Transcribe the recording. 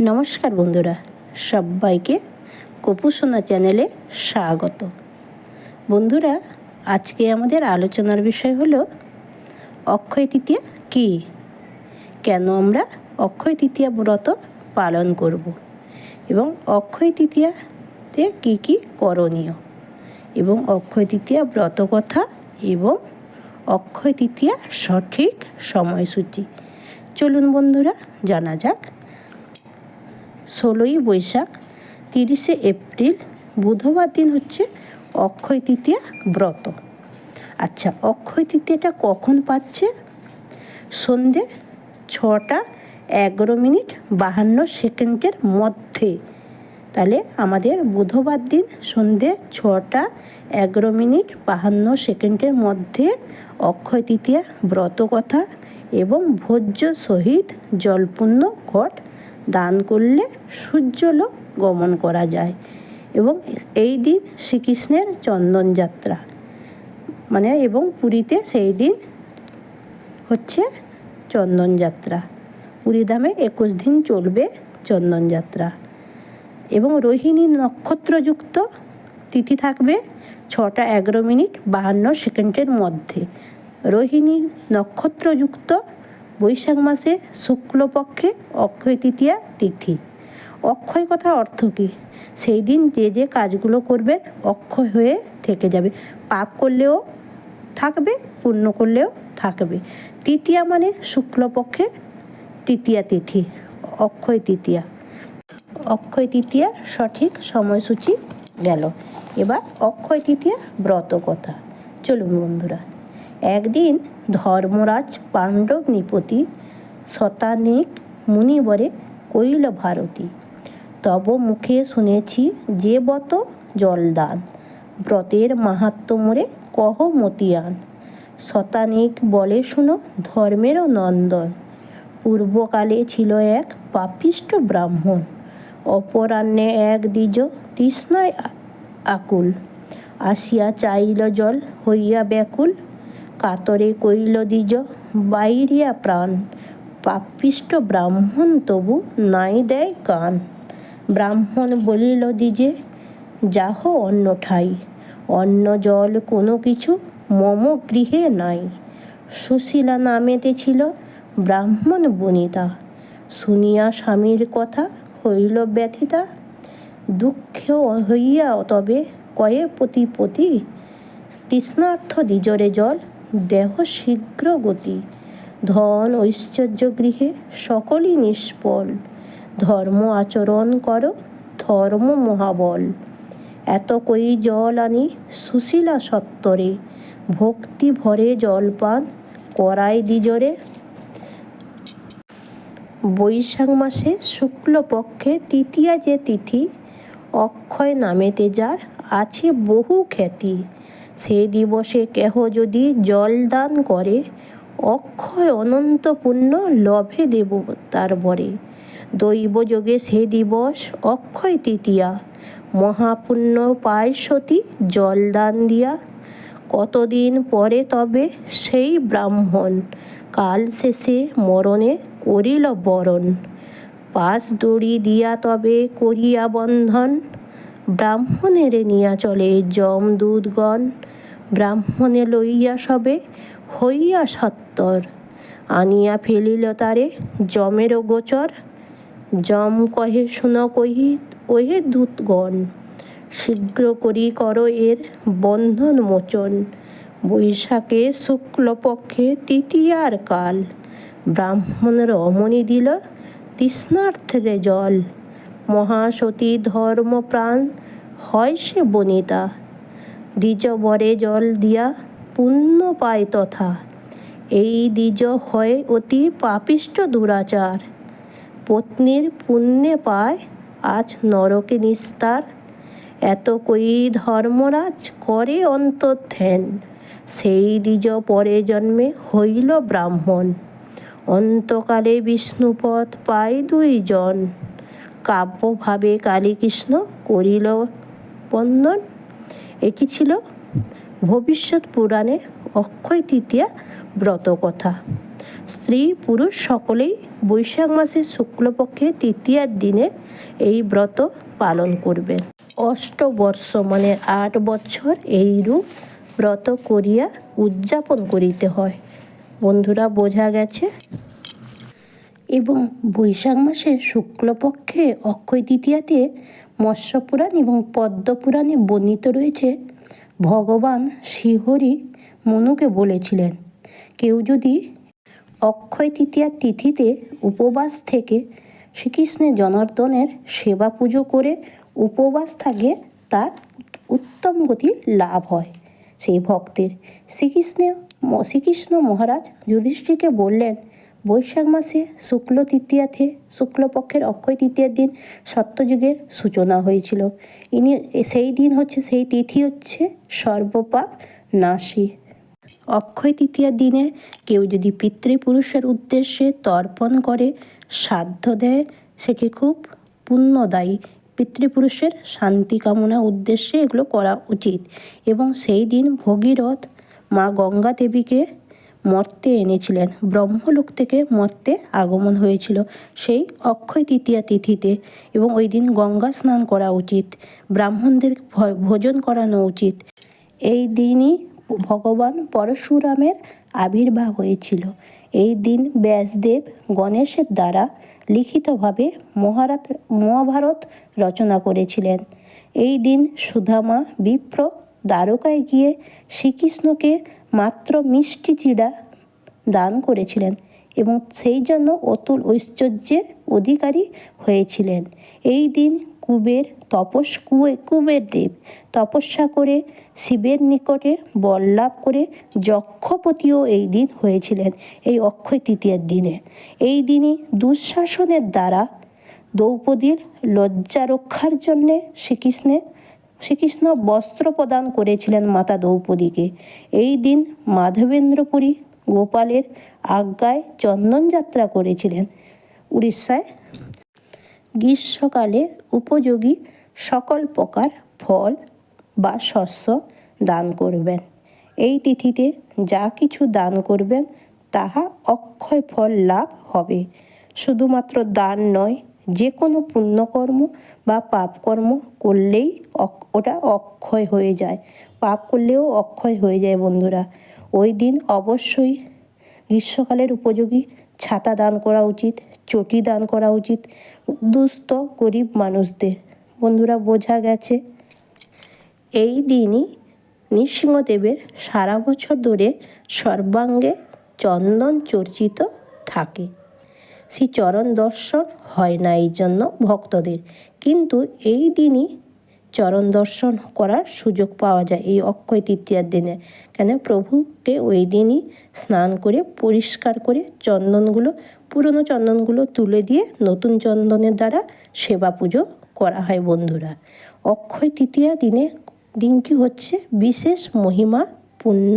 নমস্কার বন্ধুরা, সবাইকে কপুসোনা চ্যানেলে স্বাগত। বন্ধুরা, আজকে আমাদের আলোচনার বিষয় হলো অক্ষয় তৃতীয়া কী? কেন আমরা অক্ষয় তৃতীয়া ব্রত পালন করব? এবং অক্ষয় তৃতীয়াতে কী কী করণীয়? এবং অক্ষয় তৃতীয়া ব্রত কথা এবং অক্ষয় তৃতীয়া সঠিক সময়সূচি। চলুন বন্ধুরা, জানা যাক ষোলোই বৈশাখ, তিরিশে এপ্রিল, বুধবার দিন হচ্ছে অক্ষয় তৃতীয়া ব্রত। আচ্ছা অক্ষয় তৃতীয়াটা কখন পাচ্ছে? সন্ধে ছটা এগারো মিনিট বাহান্ন সেকেন্ডের মধ্যে। তাহলে আমাদের বুধবার দিন সন্ধে ছটা এগারো মিনিট বাহান্ন সেকেন্ডের মধ্যে অক্ষয় তৃতীয়া ব্রত কথা এবং ভোজ্য সহিত জলপূর্ণ ঘট দান করলে সূর্যলোক গমন করা যায় এবং এই দিন শ্রীকৃষ্ণের চন্দন যাত্রা। মানে এবং পুরীতে সেই দিন হচ্ছে চন্দন যাত্রা। পুরীধামে একুশ দিন চলবে চন্দন যাত্রা। এবং রোহিণী নক্ষত্রযুক্ত তিথি থাকবে ছটা এগারো মিনিট বাহান্ন সেকেন্ডের মধ্যে। রোহিণী নক্ষত্রযুক্ত বৈশাখ মাসে শুক্লপক্ষে অক্ষয় তৃতীয়া তিথি। অক্ষয় কথা অর্থ কী? সেই দিন যে যে কাজগুলো করবেন, অক্ষয় হয়ে থেকে যাবে। পাপ করলেও থাকবে, পুণ্য করলেও থাকবে। তৃতীয়া মানে শুক্লপক্ষের তৃতীয়া তিথি, অক্ষয় তৃতীয়া। অক্ষয় তৃতীয়ার সঠিক সময়সূচি গেল। এবার অক্ষয় তৃতীয়া ব্রত কথা। চলুন বন্ধুরা। একদিন ধর্মরাজ পাণ্ডব নিপতি শতানিক মুনিবরে কৈল ভারতী, তব মুখে শুনেছি যে বত জলদান, ব্রতের মাহাত্ম মোরে কহ মতিয়ান। শতানিক বলে শুনো ধর্মেরও নন্দন, পূর্বকালে ছিল এক পাপিষ্ট ব্রাহ্মণ, অপরাহ্নে এক দ্বিজ তৃষ্ণায় আকুল। আসিয়া চাইল জল, হইয়া ব্যাকুল কাতরে কইল দ্বিজ, বাইরিয়া প্রাণ। পাপিষ্ট ব্রাহ্মণ তবু নাই দেয় কান ব্রাহ্মণ বলিল, দ্বিজে, যাহ অন্য ঠাই। অন্য জল, কোনো কিছু মম গৃহে নাই। সুশীলা নামেতে ছিল ব্রাহ্মণ বনিতা। শুনিয়া স্বামীর কথা হইল ব্যথিতা। দুঃখ হইয়া তবে কয়ে, পতি পতি, তৃষ্ণার্থ দ্বিজরে জল দেহ শীঘ্র গতি ধন ঐশ্বর্য গৃহে সকলই নিষ্ফল। ধর্ম আচরণ কর, ধর্ম মহাবল। এত কই জল আনি সুশীলা সত্তরে। ভক্তি ভরে জল পান করায় দ্বিজরে। বৈশাখ মাসে শুক্লপক্ষে তৃতীয়া যে তিথি, অক্ষয় নামেতে যার আছে বহু খ্যাতি। সে দিবসে কেহ যদি জল দান করে, অক্ষয় অনন্ত পুণ্য লভে দেব তার বরে। দৈবযোগে সে দিবস অক্ষয় তৃতীয়া। মহাপুণ্য পায় সতী জল দান দিয়া। কতদিন পরে তবে সেই ব্রাহ্মণ। কাল শেষে মরণে করিল বরণ। পাশ দড়ি দিয়া তবে করিয়া বন্ধন। ব্রাহ্মণের নিয়া চলে যম দুধগণ ব্রাহ্মণে লইয়া সবে হইয়া সত্তর, আনিয়া ফেলিল তারে যমের গোচর। যম কহে, শুন কহি, ওহে দূতগণ, শীঘ্র করি কর এর বন্ধন মোচন। বৈশাখে শুক্লপক্ষে তৃতীয়ার কাল ব্রাহ্মণের অমনি দিল তৃষ্ণার্থরে জল। মহাসতী ধর্মপ্রাণ, হয় সে বনিতা দ্বিজ বরে জল দিয়া পুণ্য পায় তথা। এই দ্বিজ হয় অতি পাপিষ্ট দুরাচার। পত্নীর পুণ্যে পায় আজ নরকে নিস্তার। এত কই ধর্মরাজ করে অন্তর্ধ্যান সেই দ্বিজ পরে জন্মে হইল ব্রাহ্মণ। অন্তকালে বিষ্ণুপদ পায় দুইজন কাব্যভাবে কালীকৃষ্ণ করিল বন্দন। এটি ছিল? ভবিষ্যৎ পুরাণে অক্ষয় তৃতীয়া ব্রত কথা। স্ত্রী পুরুষ সকলেই বৈশাখ মাসের শুক্লপক্ষে তৃতীয়ার দিনে এই ব্রত পালন করবেন অষ্টবর্ষ মানে আট বছর এইরূপ ব্রত করিয়া উদযাপন করিতে হয়। বন্ধুরা, বোঝা গেছে? এবং বৈশাখ মাসের শুক্লপক্ষে অক্ষয় তৃতীয়াতে মৎস্যপুরাণ এবং পদ্মপুরাণে বর্ণিত রয়েছে, ভগবান শ্রীহরি মনুকে বলেছিলেন, কেউ যদি অক্ষয় তৃতীয়ার তিথিতে উপবাস থেকে শ্রীকৃষ্ণের জনার্দনের সেবা পুজো করে উপবাস থাকে, তার উত্তম গতি লাভ হয়। সেই ভক্তের শ্রীকৃষ্ণের শ্রীকৃষ্ণ মহারাজ যুধিষ্ঠিরকে বললেন বৈশাখ মাসে শুক্ল তৃতীয়াতে শুক্লপক্ষের অক্ষয় তৃতীয়ার দিন সত্যযুগের সূচনা হয়েছিল। ইনি, সেই দিন হচ্ছে, সেই তিথি হচ্ছে সর্বপাপ নাশী। অক্ষয় তৃতীয়ার দিনে কেউ যদি পিতৃপুরুষের উদ্দেশ্যে তর্পণ করে শ্রাদ্ধ দেয়, সেটি খুব পুণ্যদায়ী। পিতৃপুরুষের শান্তি কামনা উদ্দেশ্যে এগুলো করা উচিত। এবং সেই দিন ভগীরথ মা গঙ্গা দেবীকে মর্তে এনেছিলেন। ব্রহ্মলোক থেকে মর্তে আগমন হয়েছিল সেই অক্ষয় তৃতীয়া তিথিতে এবং ওই দিন গঙ্গা স্নান করা উচিত, ব্রাহ্মণদের ভোজন করানো উচিত। এই দিনই ভগবান পরশুরামের আবির্ভাব হয়েছিল। এই দিন ব্যাসদেব গণেশের দ্বারা লিখিতভাবে মহারাত, মহাভারত রচনা করেছিলেন। এই দিন সুধামা বিপ্র দ্বারকায় গিয়ে শ্রীকৃষ্ণকে মাত্র মিষ্টি চিড়া দান করেছিলেন এবং সেই জন্য অতুল ঐশ্বর্যের অধিকারী হয়েছিলেন। এই দিন কুবের তপস কুয়ে, কুবের দেব তপস্যা করে শিবের নিকটে বর লাভ করে যক্ষপতিও এই দিন হয়েছিলেন, এই অক্ষয় তৃতীয়ার দিনে। এই দিনই দুঃশাসনের দ্বারা দ্রৌপদীর লজ্জা রক্ষার জন্যে শ্রীকৃষ্ণের শ্রীকৃষ্ণ বস্ত্র প্রদান করেছিলেন মাতা দ্রৌপদীকে। এই দিন মাধবেন্দ্রপুরী গোপালের আজ্ঞায় চন্দন যাত্রা করেছিলেন। উড়িষ্যায় গ্রীষ্মকালে উপযোগী সকল প্রকার ফল বা শস্য দান করবেন। এই তিথিতে যা কিছু দান করবেন, তাহা অক্ষয় ফল লাভ হবে। শুধুমাত্র দান নয় যে কোনো পুণ্যকর্ম বা পাপকর্ম করলেই ওটা অক্ষয় হয়ে যায়। পাপ করলেও অক্ষয় হয়ে যায় বন্ধুরা। ওই দিন অবশ্যই গ্রীষ্মকালের উপযোগী ছাতা দান করা উচিত, চটি দান করা উচিত দুস্থ, গরিব মানুষদের। বন্ধুরা, বোঝা গেছে? এই দিনই নৃসিংহদেবের সারা বছর ধরে সর্বাঙ্গে চন্দন চর্চিত থাকে। শ্রী চরণ দর্শন হয় না এই জন্য ভক্তদের। কিন্তু এই দিনই চরণ দর্শন করার সুযোগ পাওয়া যায় এই অক্ষয় তৃতীয়ার দিনে। কেন প্রভুকে ওই দিনই স্নান করে, পরিষ্কার করে চন্দনগুলো, পুরনো চন্দনগুলো তুলে দিয়ে নতুন চন্দনের দ্বারা সেবা পুজো করা হয় বন্ধুরা। অক্ষয় তৃতীয়া দিনে দিনটি হচ্ছে বিশেষ মহিমা পূর্ণ